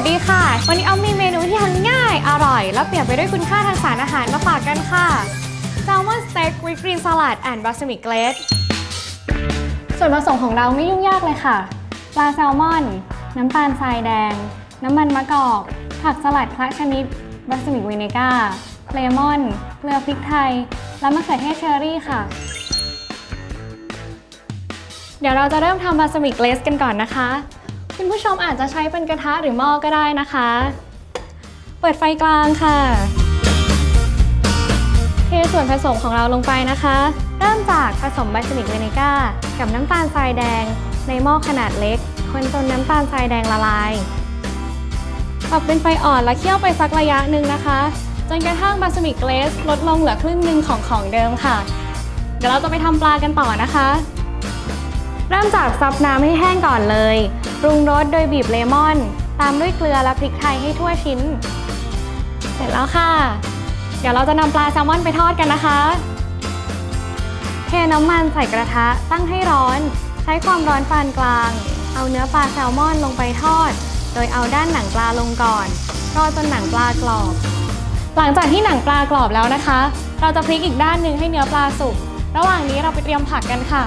สดีค่ะ วันนี้เอามีเมนูที่ทำง่าย อร่อย และเปลี่ยนไปด้วยคุณค่าทางสารอาหารมาฝากกันค่ะ Salmon Steak with Green Salad and Balsamic Glaze ส่วนผสมของเราไม่ยุ่งยากเลยค่ะ ปลาแซลมอน น้ำตาลทรายแดง น้ำมันมะกอก ผักสลัดคละชนิดบัสมิกวิเนก้าเลมอน เกลือพริกไทย และมะเขือเทศเชอรี่ค่ะ เดี๋ยวเราจะเริ่มทำบาสมิกเลสกันก่อนนะคะ คุณผู้ชมอาจจะใช้เป็นกระทะหรือหม้อก็ได้นะคะ เปิดไฟกลางค่ะ เทส่วนผสมของเราลงไปนะคะ เริ่มจากผสมบาสมิกเวเนก้า กับน้ำตาลทรายแดง ในหม้อขนาดเล็ก คนจนน้ำตาลทรายแดงละลายปรับเป็นไฟอ่อนและเคี่ยวไปสักระยะหนึ่งนะคะ จนกระทั่งบาสมิกเกรสลดลงเหลือครึ่งหนึ่งของของเดิมค่ะ เดี๋ยวเราจะไปทำปลากันต่อนะคะ เริ่มจากซับน้ำให้แห้งก่อนเลย ปรุงรสโดยบีบเลมอน ตามด้วยเกลือและพริกไทยให้ทั่วชิ้น เสร็จแล้วค่ะ เดี๋ยวเราจะนำปลาแซลมอนไปทอดกันนะคะ เทน้ำมันใส่กระทะตั้งให้ร้อน ใช้ความร้อนปานกลาง เอาเนื้อปลาแซลมอนลงไปทอด โดยเอาด้านหนังปลาลงก่อนรอจนหนังปลากรอบ หลังจากที่หนังปลากรอบแล้วนะคะ เราจะพลิกอีกด้านหนึ่งให้เนื้อปลาสุก ระหว่างนี้เราไปเตรียมผักกันค่ะ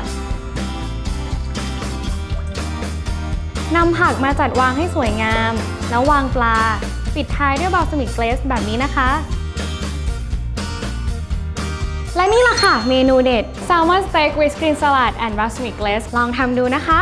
นำผักมาจัดวางให้สวยงาม แล้ววางปลา ปิดท้ายด้วยบาสมิกเกรสแบบนี้นะคะ และนี่ละค่ะ เมนูเด็ด Salmon Steak with Green Salad and Balsamic Glaze ลองทำดูนะคะ